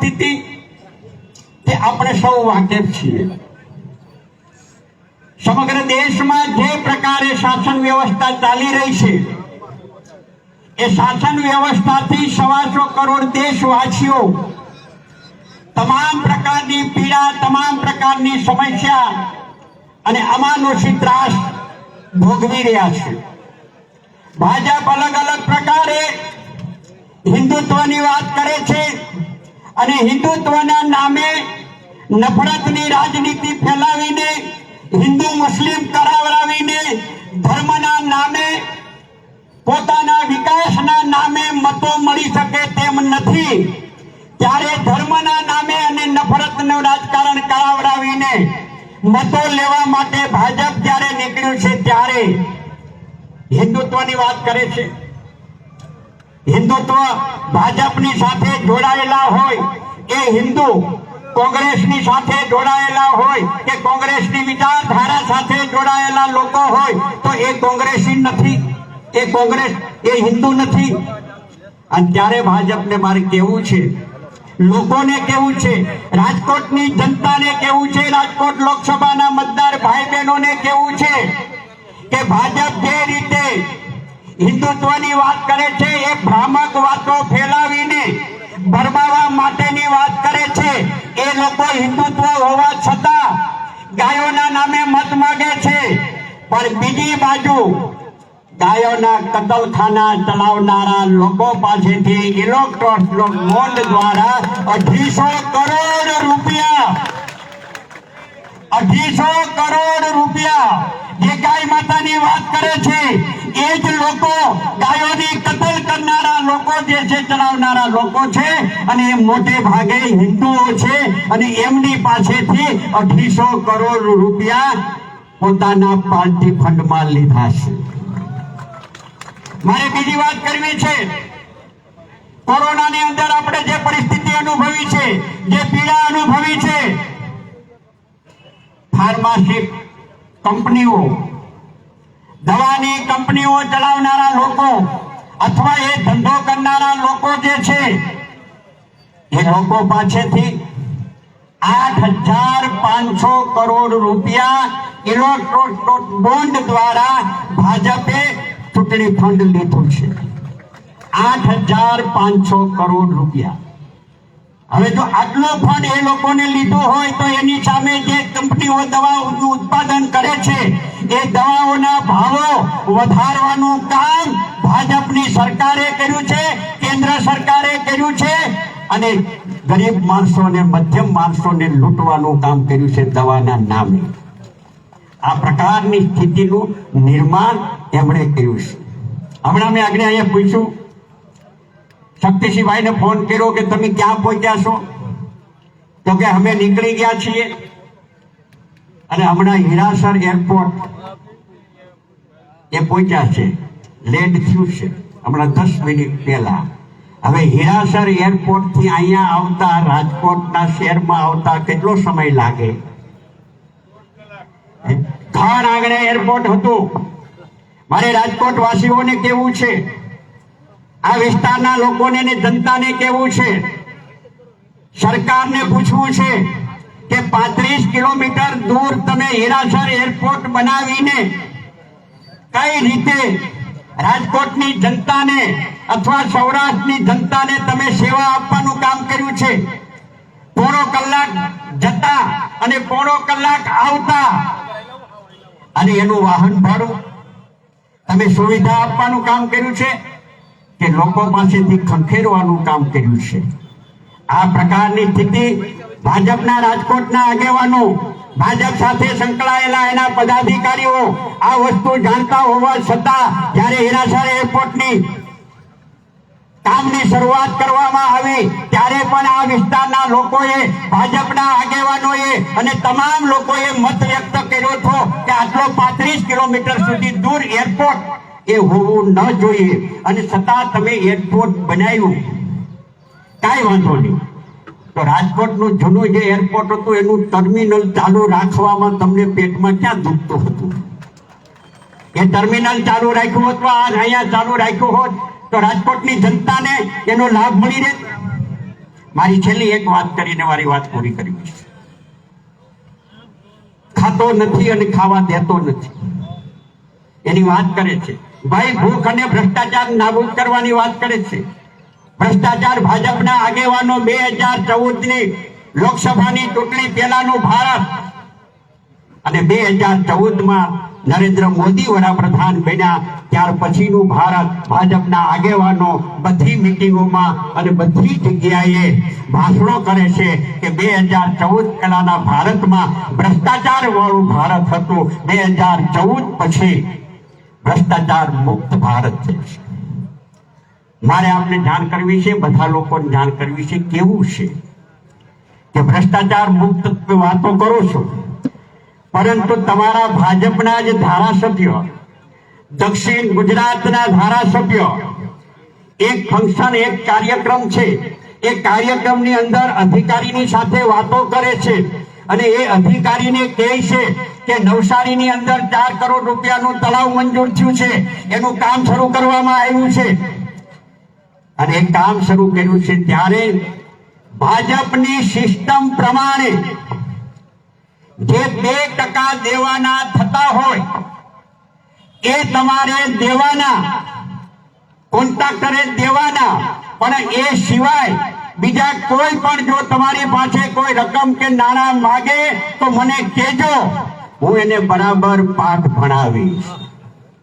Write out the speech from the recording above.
સ્થિતિ તે આપણે સૌ વાકેફ છીએ. સમગ્ર દેશમાં જે પ્રકારે શાસન વ્યવસ્થા ચાલી રહી છે, એ શાસન વ્યવસ્થાથી સવાસો કરોડ દેશવાસીઓ તમામ પ્રકારની પીડા, તમામ પ્રકારની સમસ્યા અને અમાનુષી ત્રાસ ભોગવી રહ્યા છે. ભાજપ અલગ અલગ પ્રકારે હિન્દુત્વની વાત કરે છે અને હિન્દુત્વના નામે નફરતની રાજનીતિ ફેલાવીને, હિન્દુ મુસ્લિમ કરાવરાવીને ધર્મના નામે, પોતાના વિકાસના નામે મતો મળી શકે તેમ નથી. ત્યારે ધર્મના નામે અને નફરતનું રાજકારણ કરાવરાવીને મતો લેવા માટે ભાજપ જ્યારે નીકળ્યું છે ત્યારે હિન્દુત્વની વાત કરે છે. હિન્દુત્વ ભાજપની સાથે જોડાયેલા હોય એ હિન્દુ કોંગ્રેસની સાથે જોડાયેલા હોય કે કોંગ્રેસની વિચારધારા સાથે જોડાયેલા લોકો હોય, તો એ કોંગ્રેસી નથી, એ કોંગ્રેસ, એ હિન્દુ નથી. અને ત્યારે ભાજપને મારે કેવું છે? લોકોને કેવું છે? રાજકોટની જનતાને કેવું છે? રાજકોટ લોકસભાના મતદાર ભાઈ બહેનોને કેવું છે? કે ભાજપ જે રીતે હિન્દુત્વની વાત કરે છે, એ ભ્રામક વાતો ફેલાવીને ભરમાવા માટેની વાત કરે છે. એ લોકો હિન્દુત્વ હોવા છતાં ગાયોના નામે મત માગે છે. પણ બીજી બાજુ ગાયોના કતલખાના ચલાવનારા લોકો પાસેથી ઇલેક્ટ્રોન બોન્ડ દ્વારા અઢીસો કરોડ રૂપિયા, અઢીસો કરોડ રૂપિયા જે ગાય માતાની વાત કરે છે. એ જ લોકો ગાયોની કતલ કરનારા લોકો જે છે, ચલાવનારા લોકો છે અને એ મોટે ભાગે હિન્દુઓ છે અને એમની પાસેથી અઢીસો કરોડ રૂપિયા પોતાના પાર્ટી ફંડમાં લીધા છે. મારે બીજી વાત કરવી છે. કોરોનાની અંદર આપણે જે પરિસ્થિતિ અનુભવી છે, જે પીડા અનુભવી છે ફાર્માસી કંપનીઓ દવાની કંપનીઓ ચલાવનારા લોકો અથવા એ ધંધો કરનારા લોકો જે છે, એ લોકો પાસેથી આઠ હજાર પાંચસો કરોડ રૂપિયા ઇલેક્ટ્રોનિક બોન્ડ દ્વારા ભાજપે ચૂંટણી ફંડ લીધું છે. આઠ હજાર પાંચસો કરોડ રૂપિયા. હવે જો આટલો ફંડ એ લોકોને લીધો હોય તો એની સામે જે કંપનીઓ દવાઓનું ઉત્પાદન કરે છે, એ દવાઓના ભાવો વધારવાનું કામ ભાજપની સરકારે કર્યું છે, કેન્દ્ર સરકારે કર્યું છે અને ગરીબ માણસોને, મધ્યમ માણસોને લૂંટવાનું કામ કર્યું છે દવાના નામે. આ પ્રકારની સ્થિતિનું નિર્માણ એમણે કર્યું છે. હમણાં મેં આગળ અહીંયા પૂછ્યું શક્તિસિંહભાઈને ફોન કર્યો કે તમે ક્યાં પહોંચ્યા છો? તો કે અમે નીકળી ગયા છીએ. અને હમણાં હીરાસર એરપોર્ટ એ પહોંચ્યા છે. લેન્ડ થયું છે. હમણાં દસ મિનિટ પહેલા. હવે હીરાસર એરપોર્ટથી અહીંયા આવતા રાજકોટના શહેરમાં આવતા કેટલો સમય લાગે? ઘર આંગણે એરપોર્ટ હતું. મારે રાજકોટ વાસીઓને કેવું છે. આ વિસ્તારના લોકોને જનતાને કેવું છે, સરકારને પૂછવું છે કે પાંત્રીસ કિલોમીટર દૂર તમે હીરાસર એરપોર્ટ બનાવીને કઈ રીતે રાજકોટની જનતાને અથવા સૌરાષ્ટ્રની જનતાને તમે સેવા આપવાનું કામ કર્યું છે? પોણો કલાક જતા અને પોણો કલાક આવતા અને એનું વાહન ભાડું. તમે સુવિધા આપવાનું કામ કર્યું છે? કે લોકો પાસેથી ખંખેરવાનું કામ કર્યું છે. આ પ્રકારની સ્થિતિ ભાજપના રાજકોટના આગેવાનો, ભાજપ સાથે સંકળાયેલા એના પદાધિકારીઓ આ વસ્તુ જાણતા હોવા છતાં જ્યારે હીરાસર એરપોર્ટની કામની શરૂઆત કરવામાં આવી, ત્યારે પણ આ વિસ્તારના લોકોએ, ભાજપના આગેવાનોએ અને તમામ લોકોએ મત વ્યક્ત કર્યો હતો કે આટલો પાંત્રીસ કિલોમીટર સુધી દૂર એરપોર્ટ એ હોવું ન જોઈએ. અને છતાં તમે એરપોર્ટ બનાવ્યું. કાંઈ વાંધો નહીં. તો રાજકોટનું જૂનું જે એરપોર્ટ હતું, એનું ટર્મિનલ ચાલુ રાખવામાં તમને પેટમાં ક્યાં દુખતું હતું? એ ટર્મિનલ ચાલુ રાખ્યું હોત આ અહીંયા ચાલુ રાખ્યું હોત, તો રાજકોટની જનતાને એનો લાભ મળી રહે. મારી છેલ્લી એક વાત કરીને મારી વાત પૂરી કરવી છે ખાતો નથી અને ખાવા દેતો નથી. એની વાત કરે છે. ભાઈ ભૂખ અને ભ્રષ્ટાચાર નાબૂદ કરવાની વાત કરે છે. ભ્રષ્ટાચાર ભાજપના આગેવાનો બે હજાર ચૌદની લોકસભાની ચૂંટણી પહેલાનું ભારત અને બે હજાર ચૌદમાં નરેન્દ્ર મોદી વડાપ્રધાન બન્યા. ત્યાર પછીનું ભારત ભાજપના આગેવાનો બધી મિટિંગોમાં અને બધી જગ્યાએ ભાષણો કરે છે કે બે હજાર ચૌદ પહેલાના ભારતમાં ભ્રષ્ટાચાર વાળું ભારત હતું. બે હજાર ચૌદ પછી ભ્રષ્ટાચાર મુક્ત ભારત છે. મારે આપને જાણ કરવી છે, બધા લોકોને જાણ કરવી છે, કેવું છે કે ભ્રષ્ટાચાર મુક્ત વાતો કરો છો? પરંતુ તમારા ભાજપના જ ધારાસભ્ય, દક્ષિણ ગુજરાતના ધારાસભ્ય, એક ફંક્શન, એક કાર્યક્રમ છે. એ કાર્યક્રમની અંદર અધિકારીની સાથે વાતો કરે છે અને એ અધિકારીને કહે છે કે નવસારીની અંદર ચાર કરોડ રૂપિયાનું તળાવ મંજૂર થયું છે. એનું કામ શરૂ કરવામાં આવ્યું છે. અને એ કામ શરૂ કર્યું છે ત્યારે ભાજપની સિસ્ટમ પ્રમાણે જે બે ટકા દેવાના થતા હોય, એ તમારે દેવાના, કોન્ટ્રાક્ટરે દેવાના, પણ એ સિવાય બીજા કોઈ પણ જો તમારી પાસે કોઈ રકમ કે નાણાં માગે તો મને કહેજો. હું એને બરાબર પાઠ ભણાવીશ.